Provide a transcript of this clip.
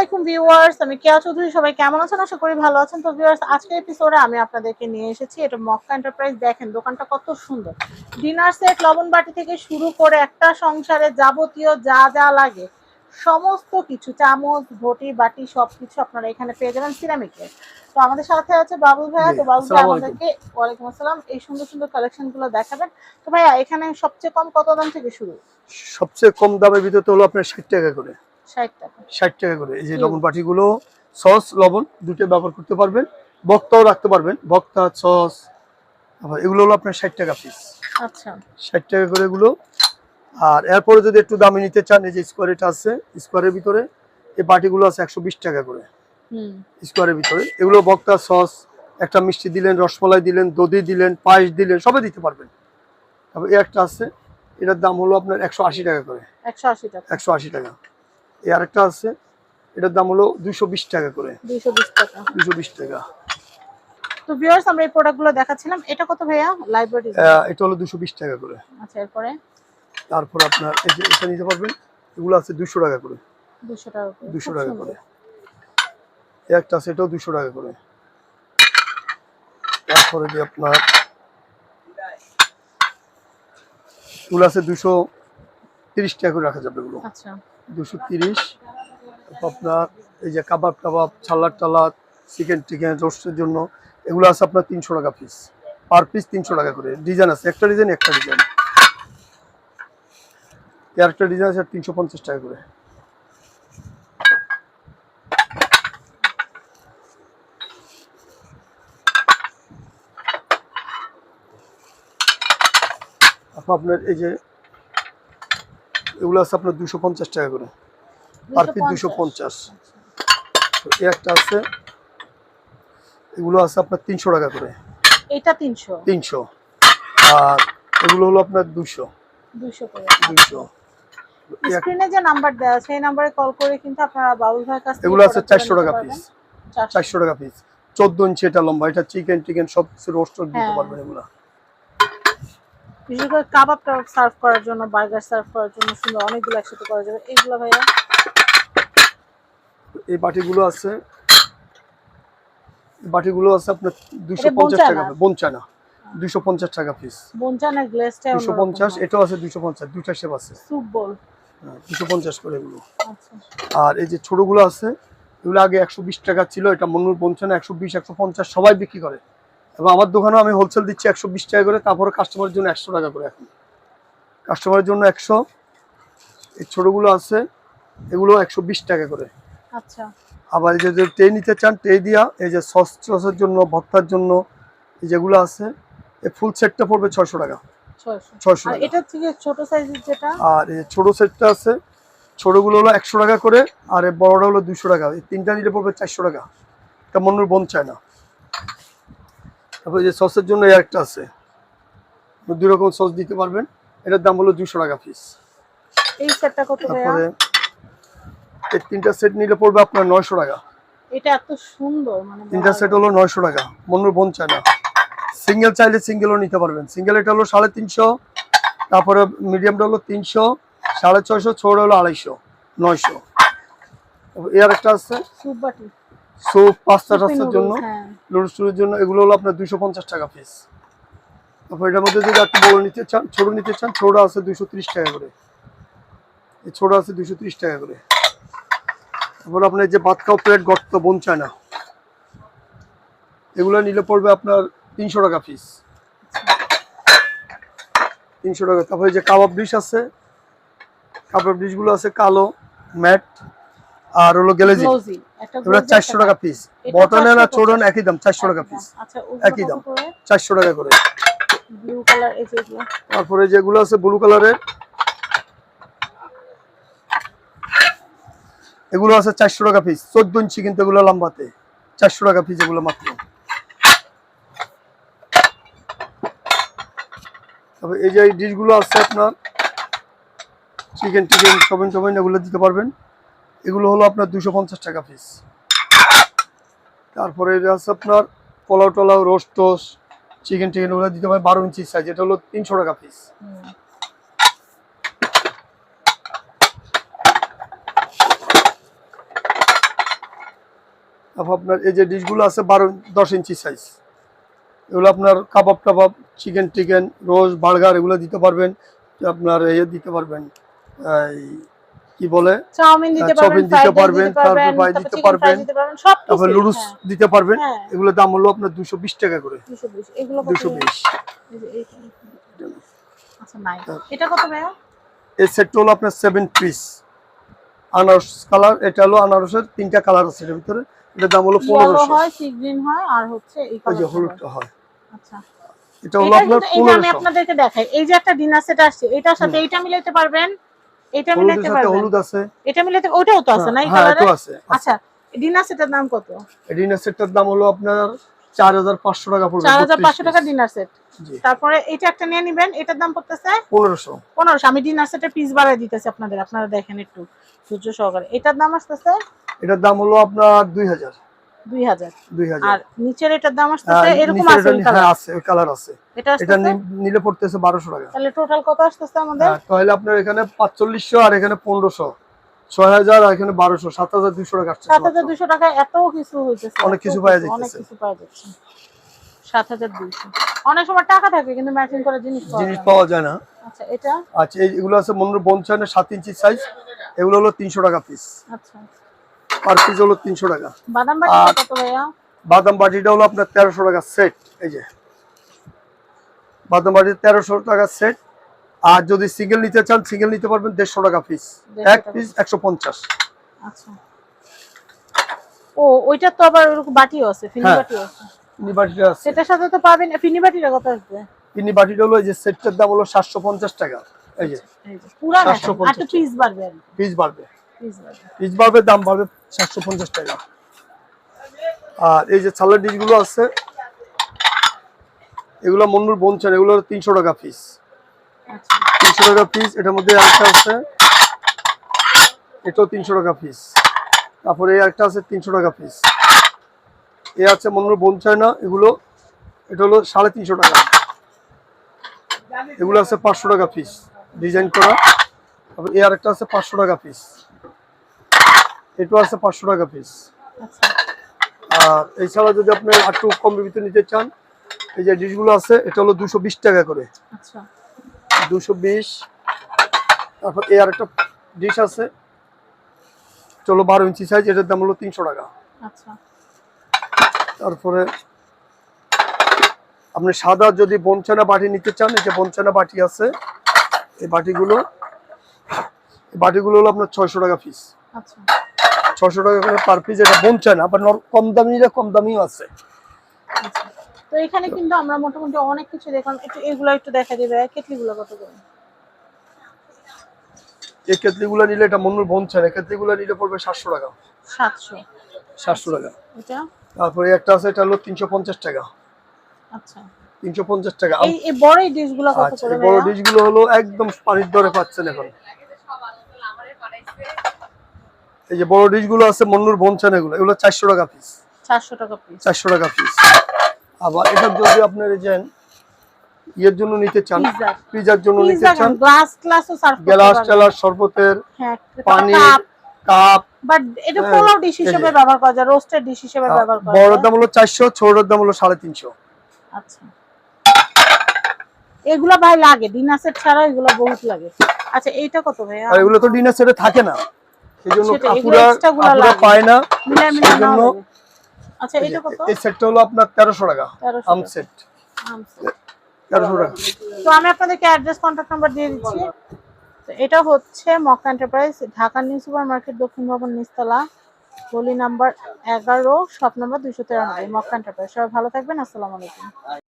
আলাইকুম ভিউয়ার্স আমি কেয়া চৌধুরী সবাই কেমন আছেন? আশা করি ভালো আছেন। তো ভিউয়ার্স আজকের এপিসোডে আমি আপনাদেরকে নিয়ে এসেছি এটা মক্কা এন্টারপ্রাইজ দেখেন দোকানটা কত সুন্দর। ডিনার সেট লবণ বাটি থেকে শুরু করে একটা সংসারে যাবতীয় যা যা লাগে সমস্ত কিছু চামচ ঘটি বাটি সবকিছু আপনারা এখানে পেয়ে যাবেন সিরামিকের তো আমাদের সাথে আছে বাবুল ভাইয়া। তো বাবুল ভাই আমাদেরকে ওয়ালাইকুম আসসালাম। এই সুন্দর সুন্দর কালেকশনগুলো দেখাবেন। তো ভাইয়া এখানে সবচেয়ে কম কত দাম থেকে শুরু? সবচেয়ে কম দামের ভিতরে হলো আপনার ষাট টাকা করে। ষাট টাকা। করে। এই যে। লবণ বাটিগুলো সস লবণ দুটো ব্যবহার করতে পারবেন। বক্তাও রাখতে পারবেন। বক্তা সস আবার এগুলো হলো আপনার ষাট টাকা পিস আচ্ছা। ষাট টাকা করে এগুলো। আর এরপরে যদি একটু দামে নিতে চান এই যে স্কোয়ারেটা আছে স্কোয়ারের ভিতরে এই বাটিগুলো আছে একশো বিশ টাকা করে। হুম। স্কোয়ারের ভিতরে। এগুলো বক্তা সস একটা মিষ্টি দিলেন রসমালাই দিলেন দধি দিলেন পায়েস দিলেন সবই দিতে পারবেন। তারপর এই একটা আছে এটার দাম হলো আপনার একশো আশি টাকা করে। একশো আশি টাকা। একশো আশি টাকা। এই আরেকটা আছে এটার দাম হলো দুশো বিশ টাকা করে। দুইশো বিশ টাকা। দুশো বিশ টাকা। তো ভিউয়ার্স আমরা এই প্রোডাক্টগুলো দেখাচ্ছিলাম এটা কত ভাইয়া? লাইব্রেরি এটা হলো দুশো বিশ টাকা করে। আচ্ছা এরপরে? তারপর আপনার এই যে এটা নিতে পারবেন এগুলো আছে দুশো টাকা করে। দুশো টাকা করে। টাকা করে। এই একটা এটাও দুশো টাকা করে। তারপরে যে আপনার এগুলো আছে দুশো তিরিশ টাকা করে রাখা যাবে এগুলো আচ্ছা। দুশো তিরিশ। আপনার এই যে কাবাব টাবাব সালাদ টালাদ চিকেন টিকেন রোস্টের জন্য এগুলো আছে আপনার তিনশো টাকা পিস পার পিস তিনশো টাকা করে। ডিজাইন আছে একটা ডিজাইন একটা ডিজাইন। একটা ডিজাইন আছে তিনশো পঞ্চাশ টাকা করে। আপনার এই যে এগুলো আছে আপনার দুশো পঞ্চাশ টাকা করে। পার পিস দুশো পঞ্চাশ। এই একটা আছে এগুলো আছে আপনার তিনশো টাকা করে। এটা তিনশো। তিনশো। আর এগুলো হলো আপনার দুশো। দুশো করে। দুশো। স্ক্রিনে যে নাম্বার দেওয়া আছে এই নাম্বারে কল করে কিন্তু আপনারা বাবুল ভাইয়ের কাছ এগুলো আছে product গুলো চারশো নিতে টাকা পিস চারশো। চারশো টাকা পিস চোদ্দ ইঞ্চি এটা লম্বা এটা চিকেন টিকেন সব কিছু রোস্ট দিতে হ্যাঁ। পারবেন এগুলো। বিশেষ করে কাবাব টাবাব সার্ভ করার জন্য বার্গার সার্ভ করার জন্য সুন্দর অনেকগুলো একসাথে করা যাবে। এইগুলো ভাইয়া? এই বাটিগুলো আছে বাটিগুলো আছে আপনার দুশো পঞ্চাশ টাকা বনচানা দুশো পঞ্চাশ টাকা পিস বঞ্চানের গ্লেসটা দুশো পঞ্চাশ এটাও আছে দুশো পঞ্চাশ দুইটা শেপ আছে। স্যুপ বোল দুশো পঞ্চাশ করে এগুলো। আচ্ছা। আর এই যে ছোটগুলো আছে এগুলো আগে একশো বিশ টাকা ছিল এটা মনুর পঞ্চান্ন একশো বিশ একশো পঞ্চাশ সবাই বিক্রি করে। এবং আমার দোকানেও আমি হোলসেল দিচ্ছি একশো বিশ টাকা করে তারপরে কাস্টমারের জন্য একশো টাকা করে এখন। কাস্টমারের জন্য একশো এই ছোটগুলো আছে এগুলো একশো বিশ টাকা করে। আচ্ছা। আবার এই যে যে ট্রে নিতে চান ট্রে দিয়া এই যে সস সসের জন্য ভর্তার জন্য এই যেগুলো আছে এই ফুল সেটটা পড়বে ছয়শো টাকা। ছয়শো। এটার থেকে ছোট সাইজের যেটা? আর এই ছোট সেটটা আছে ছোটগুলো হলো একশো টাকা করে আর এই বড়টা হলো দুশো টাকা। এই তিনটা নিলে পড়বে চারশো টাকা। এটা মনুর বন চায় না। তারপর যে সসের জন্য একটা আছে। দুই রকম সস দিতে পারবেন। এটার দাম হলো দুশো টাকা পিস এই সেটটা কত তারপরে এই তিনটা সেট নিলে পড়বে আপনার নয়শো টাকা। এটা এত সুন্দর মানে তিনটা সেট হলো নয়শো টাকা। মনুর বন চায় না। সিঙ্গেল চাইলে সিঙ্গেলও নিতে পারবেন। সিঙ্গেল এটা হলো সাড়ে তিনশো তারপরে মিডিয়ামটা হলো তিনশো সাড়ে ছয়শো ছোট হলো আড়াইশো নয়শো। এর একটা আছে। স্যুপ বাটি স্যুপ পাস্তা টাস্তার জন্য হ্যাঁ। নুডলস জন্য এগুলো হলো আপনার দুশো পঞ্চাশ টাকা পিস তারপর এটার মধ্যে যদি একটু বড় নিতে চান ছোট নিতে চান ছোট আছে ত্রিশ টাকা করে। এই ছোট আছে ত্রিশ টাকা করে। তারপর আপনার যে ভাত খাও প্লেট গর্ত বোন চায় না এগুলো নিলে পড়বে আপনার তিনশো টাকা পিস তিনশো টাকা। তারপরে যে কাবাব ডিশ আছে কাবাব ডিশগুলো আছে কালো ম্যাট আর হলো গেলেজি। এগুলো চারশো টাকা পিস এটা বটনে না 450 চোরন একই দাম চারশো টাকা পিস আচ্ছা একই দাম। করে? চারশো টাকা করে। ব্লু কালার এই যেগুলো তারপরে যেগুলো আছে ব্লু কালারের এগুলো আছে চারশো টাকা পিস চোদ্দ ইঞ্চি কিন্তু এগুলো লম্বাতে। চারশো টাকা পিস এগুলো মাত্র। তবে এই যে ডিশগুলো আছে আপনার চিকেন টিকেন সবেন টবেন এগুলো দিতে পারবেন। এগুলো হলো আপনার দুশো পঞ্চাশ টাকা পিস তারপরে যে আছে আপনার পোলাও টোলাও রোস্ট টোস্ট চিকেন টিকেন ওগুলো দিতে পারবেন বারো ইঞ্চি সাইজ এটা হলো তিনশো টাকা পিস তারপর আপনার এই যে ডিশগুলো আছে বারো, দশ ইঞ্চি সাইজ এগুলো আপনার কাবাব টাবাব চিকেন টিকেন রোজ বার্গার এগুলো দিতে পারবেন। আপনার ইয়ে দিতে পারবেন, এই কি বলে? চাউমিন দিতে হ্যাঁ, পারবেন দিতে পারবেন, তারপর ফ্রাই পারবেন, দিতে পারবেন তারপর লুডুস হ্যাঁ, দিতে পারবেন হ্যাঁ। এগুলোর দাম হলো আপনার দুশো বিশ টাকা করে। 220 এগুলো কত দুশো বিশ। এই যে এইটা। আচ্ছা নাই এটা কত ভাইয়া? এই সেটটা হলো আপনার সেভেন পিস আনারস কালার এটা হলো আনারসের তিনটা কালার আছে এটার ভিতরে। এটার দাম হলো ইয়েলো পনেরোশো। হয় সি গ্রিন হয় আর হচ্ছে এই কালার হলুদটা হয়। আচ্ছা। এটা হলো আপনার কিন্তু এই যে আমি আপনাদেরকে দেখাই এই যে একটা ডিনার সেট আসছে এটার সাথে এইটা মিলাইতে পারবেন এটা মিলাইতে পারবেন। হলুদ আছে। এটা মিলাইতে ওটাও তো আছে না এই কালারে আছে। আচ্ছা ডিনার সেটের দাম কত? ডিনার সেটটার দাম হলো আপনার চার হাজার পাঁচশো টাকা পড়বে চার হাজার পাঁচশো টাকা ডিনার সেট। তারপরে এটা একটা নিয়ে নিবেন এটার দাম পড়তেছে? পনেরোশো। পনেরোশো আমি ডিনার সেটের পিস বাড়াই দিতেছি আপনাদের আপনারা দেখেন একটু সূর্য সহকারে। এটার দাম আসতেছে? এটার দাম হলো আপনার দুই হাজার। হাজার দুই হাজার। দুই হাজার। আর নিচের এটার দাম আসতেছে এরকম আছে হ্যাঁ আছে ওই কালার আছে। এটা এটা নিলে পড়তেছে বারোশো টাকা। তাহলে টোটাল কত আসতেছে আমাদের? হ্যাঁ, তাহলে আপনার এখানে পাঁচচল্লিশশো আর এখানে আর এখানে বারোশো সাত হাজার দুইশো টাকা আসছে টাকা এত কিছু হইতেছে অনেক কিছু পাওয়া অনেক কিছু পাওয়া যাচ্ছে। সাত হাজার দুইশো। অনেক সময় টাকা থাকে কিন্তু ম্যাচিং করে জিনিস পাওয়া জিনিস যায় না। পাওয়া যায় না। আচ্ছা এটা? আচ্ছা এই- আছে মনোর ইঞ্চি সাইজ এগুলো হলো তিনশো টাকা পিস আচ্ছা। পার পিস হলো তিনশো টাকা। বাদাম বাটিটা হলো আপনার তেরোশো টাকা সেট এই যে। বাদাম বাটি তেরোশো টাকা সেট আর যদি সিঙ্গেল নিতে চান সিঙ্গেল নিতে পারবেন দেড়শো টাকা পিস এক পিস একশো পঞ্চাশ। আচ্ছা। ও ওইটা তো আবার ওরকম বাটিও আছে ফিনি হ্যাঁ। বাটিও আছে। চিনি বাটিটা আছে। সেটার সাথে তো পাবেন ফিনি বাটিটা কত আসবে? চিনি বাটিটা হলো এই যে সেটটার দাম হলো সাতশো পঞ্চাশ টাকা এই যে। পুরা 750 আর তো পিস বাড়বে পিস বাড়বে। পিস বাড়বে দাম বাড়বে সাতশো পঞ্চাশ টাকা। আর এই যে সালাড ডিশগুলো আছে এগুলো মন্নুর বনছেন এগুলো তিনশো টাকা পিস আচ্ছা। তিনশো টাকা পিস এটার মধ্যে একটা আছে এটাও তিনশো টাকা পিস তারপরে এই একটা আছে তিনশো টাকা পিস এ আছে মন্নুর বনছায় না এগুলো এটা হলো সাড়ে তিনশো টাকা। এগুলো আছে পাঁচশো টাকা পিস ডিজাইন করা। তারপর এ আরেকটা আছে পাঁচশো টাকা পিস এটাও আছে পাঁচশো টাকা পিস আচ্ছা। আর এছাড়া যদি আপনি একটু কম ভিতরে নিতে চান এই যে ডিশগুলো আছে এটা হলো দুশো বিশ টাকা করে। আচ্ছা। দুশো বিশ তারপর এই আরেকটা ডিশ আছে চলো বারো ইঞ্চি সাইজ এটার দাম হলো তিনশো টাকা। আচ্ছা। তারপরে আপনি সাদা যদি বনচানা বাটি নিতে চান এই যে বনচানা বাটি আছে এই বাটিগুলো এই বাটিগুলো হলো আপনার ছয়শো টাকা পিস আচ্ছা। ছয়শো টাকা করে পার পিস এটা বনচানা আবার নর- কম দামিরা কম দামিও আছে। তো এখানে কিন্তু আমরা মোটামুটি অনেক কিছু দেখলাম। একটু এগুলো একটু দেখা দিবে কেটলিগুলো কত করে? এই কেতলিগুলো নিলে এটা মনুর বনচানা না কেতলিগুলো নিলে পড়বে সাতশো টাকা। সাতশো। সাতশো টাকা। এটা? তারপরে একটা আছে এটা হলো তিনশো পঞ্চাশ টাকা। আচ্ছা। তিনশো পঞ্চাশ টাকা। এই বড় ডিশগুলো কত আচ্ছা করে বড়? ডিশগুলো হলো একদম পানির দরে পাচ্ছেন এখন। এই যে বড় ডিশগুলো আছে মন্নুর বনচান এগুলো এগুলো চারশো টাকা পিস চারশো টাকা পিস চারশো টাকা পিস আবার এটা যদি আপনার এই যে ইয়ের জন্য নিতে চান পিজার জন্য নিতে চান গ্লাস গ্লাসও সার্ভ করতে গ্লাস পারবেন। টেলার শরবতের হ্যাঁ পানি কাপ বাট এটা হ্যাঁ, পোলাও ডিশ হিসেবে ব্যবহার করা যায় রোস্টেড ডিশ হিসেবে ব্যবহার করা বড় দাম হলো চারশো ছোটর দাম হলো সাড়ে তিনশো। আচ্ছা। এগুলা ভাই লাগে ডিনার সেট ছাড়া এগুলো বহুত লাগে। আচ্ছা এইটা কত ভাইয়া? আর এগুলো তো ডিনার সেটে থাকে না। সেটা, কাকুরা লাগে। পায় না। আচ্ছা এটা কত? এই সেটটা হলো আপনার তেরোশো টাকা আম সেট। আম set। তেরোশো টাকা। তো আমি আপনাদেরকে অ্যাড্রেস কন্ট্যাক্ট নাম্বার দিয়ে দিচ্ছি। তো এটা হচ্ছে Mecca enterprise Dhaka new super market দক্ষিণ ভবন নিস্তলা গলি নাম্বার এগারো শপ নাম্বার দুইশো তেরানব্বই মক্কা এন্টারপ্রাইজ সবাই ভালো থাকবেন আসসালামু আলাইকুম।